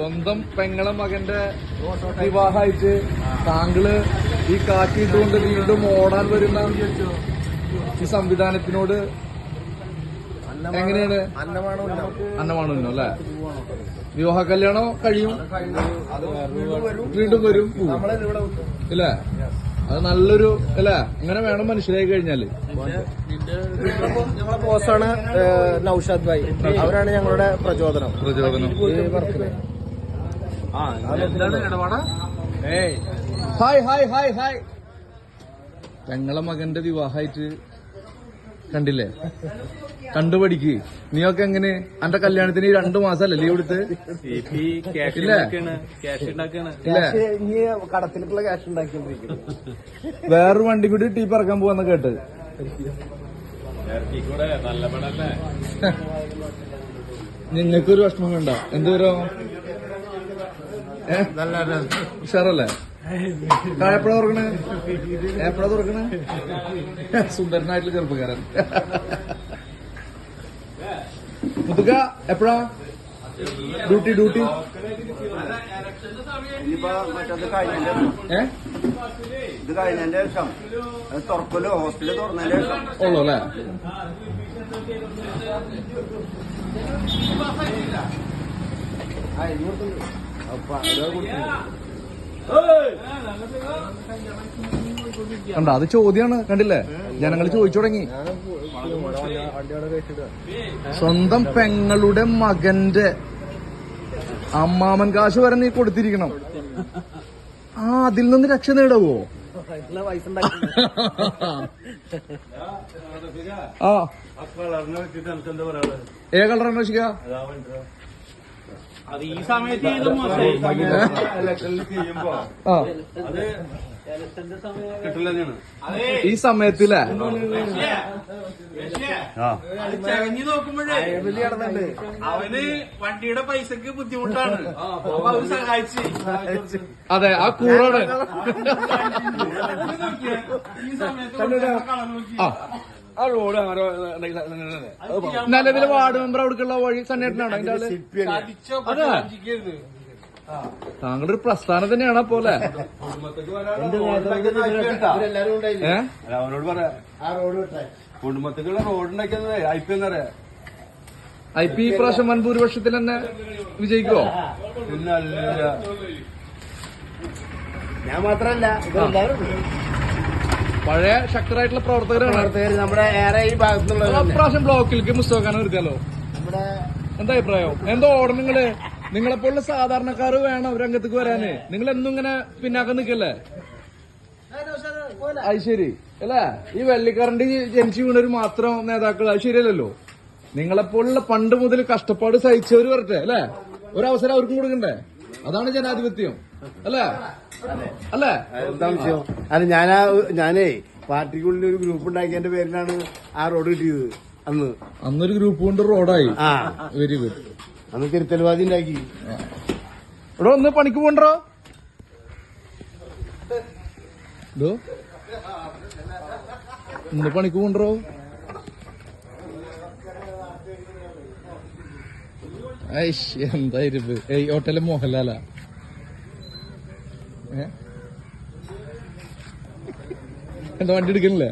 സ്വന്തം പെങ്ങളെ മകന്റെ വിവാഹമായിട്ട് താങ്കൾ ഈ കാറ്റിട്ടുകൊണ്ട് വീണ്ടും ഓടാൻ വരുന്ന ഈ സംവിധാനത്തിനോട് എങ്ങനെയാണ്? അന്നമാണോ അല്ലെ? വിവാഹ കല്യാണം കഴിയും? വീണ്ടും വരും. ഇല്ല? അത് നല്ലൊരു അല്ല? ഇങ്ങനെ വേണം മനസ്സിലായി കഴിഞ്ഞാൽ. ഞങ്ങളെ ബോസാണ് നൌഷാദ് ഭായി. അവരാണ് ഞങ്ങളുടെ പ്രചോദനം. പ്രചോദനം. Hi hi hi hi. പെങ്ങളെ മകന്റെ വിവാഹമായിട്ട് കണ്ടില്ലേ? കണ്ടുപഠിക്ക്. നീയൊക്കെ എങ്ങനെ? അന്റെ കല്യാണത്തിന് ഈ രണ്ടു മാസല്ലേ ലീവ് എടുത്ത്? വേറൊരു വണ്ടി കൂടി ടീ പറക്കാൻ പോവാന്ന് കേട്ട്. നിങ്ങൾക്കൊരു വിഷമം വേണ്ട. എന്തോരോ ഉഷാറല്ലേ? എപ്പോഴാ തുറക്കണേ? എപ്പോഴാ തുറക്കണേ? സുന്ദരനായിട്ടുള്ള ചെറുപ്പക്കാരൻ. മുതുക എപ്പോഴാ? Duty duty? ഏ? ഇത് കഴിഞ്ഞതിന്റെ ശേഷം. അത് തുറക്കലോ? ഹോസ്പിറ്റൽ തുറന്നതിന്റെ ശേഷം. ഉള്ളു അല്ലേ കണ്ട അത് ചോദ്യമാണ് കണ്ടില്ലേ? ജനങ്ങൾ ചോദിച്ചു തുടങ്ങി. സ്വന്തം പെങ്ങളുടെ മകന്റെ അമ്മാമൻ കാശ് വരെ നീ കൊടുത്തിരിക്കണം. ആ അതിൽ നിന്ന് രക്ഷ നേടാവോ? ആ. ഏ കളറാണ് രക്ഷിക്ക അത് ഈ സമയത്ത് ചെയ്ത് മോശമായി ആ കിട്ടില്ലെന്നാണ് അതെ ഈ സമയത്തില്ലേ ചകഞ്ഞു നോക്കുമ്പോഴേ അവന് വണ്ടിയുടെ പൈസക്ക് ബുദ്ധിമുട്ടാണ്. അപ്പൊ അവർ സഹായിച്ച്. അതെ ആ കൂടെ ഈ സമയത്ത് കളർ നോക്കി ആ റോഡ് നിലവിലെ വാർഡ് മെമ്പർ അവിടേക്കുള്ള വഴി സണ്ണേട്ടനാണ് അതിന്റെ ആൾ താങ്കളുടെ ഒരു പ്രസ്ഥാനം തന്നെയാണ് പോലെ അവനോട് പറയാ ആ റോഡ് ഐ പി എന്നറിയാ ഐ പി പ്രാവശ്യം വൻ ഭൂരിപക്ഷത്തിൽ തന്നെ വിജയിക്കോ പിന്നെ ഞാൻ മാത്രല്ല. പഴയ ശക്തരായിട്ടുള്ള പ്രവർത്തകരാണ്. പ്രവർത്തകര് നമ്മുടെ ഏറെ ഈ ഭാഗത്തുള്ള പ്രാവശ്യം ബ്ലോക്കിലേക്ക് മുസ്തഫാനെ എടുക്കാലോ നമ്മുടെ എന്താ അഭിപ്രായം? എന്തോ ഓർഡർ നിങ്ങൾ. നിങ്ങളെപ്പോലുള്ള സാധാരണക്കാർ വേണം രംഗത്തേക്ക് വരാന്. നിങ്ങൾ എന്നും ഇങ്ങനെ പിന്നാക്കം നിൽക്കല്ലേ? അത് ശരി. അല്ലേ? ഈ വെള്ളിക്കറണ്ട് ജനിച്ചു വീണവര് മാത്രം നേതാക്കൾ അത് ശരിയല്ലല്ലോ. നിങ്ങളെപ്പോലുള്ള പണ്ട് മുതൽ കഷ്ടപ്പാട് സഹിച്ചവര് വരട്ടെ അല്ലേ? ഒരവസരം അവർക്കും കൊടുക്കണ്ടേ? അതാണ് ജനാധിപത്യം. അല്ലേ? അല്ലേ? എന്താ വിഷയം? അത് ഞാനാ ഞാനേ പാർട്ടിക്കുള്ളിൽ ഒരു ഗ്രൂപ്പ് ഉണ്ടാക്കിയതിന്റെ പേരിലാണ് ആ റോഡ് കിട്ടിയത് അന്ന്. അന്നൊരു ഗ്രൂപ്പ് കൊണ്ട് റോഡായി. ആ. Very good. അന്ന് തിരുത്തൽവാദി ഉണ്ടാക്കി. ഇവിടെ ഒന്ന് പണിക്ക് പോണ്ടോ? ഇതോ ഇന്ന് പണിക്ക് പോണ്ടോ? എന്താ എന്തായിരുന്നു ഏയ് ഹോട്ടൽ മോഹൻലാലാ? എന്താ വണ്ടി എടുക്കണില്ലേ?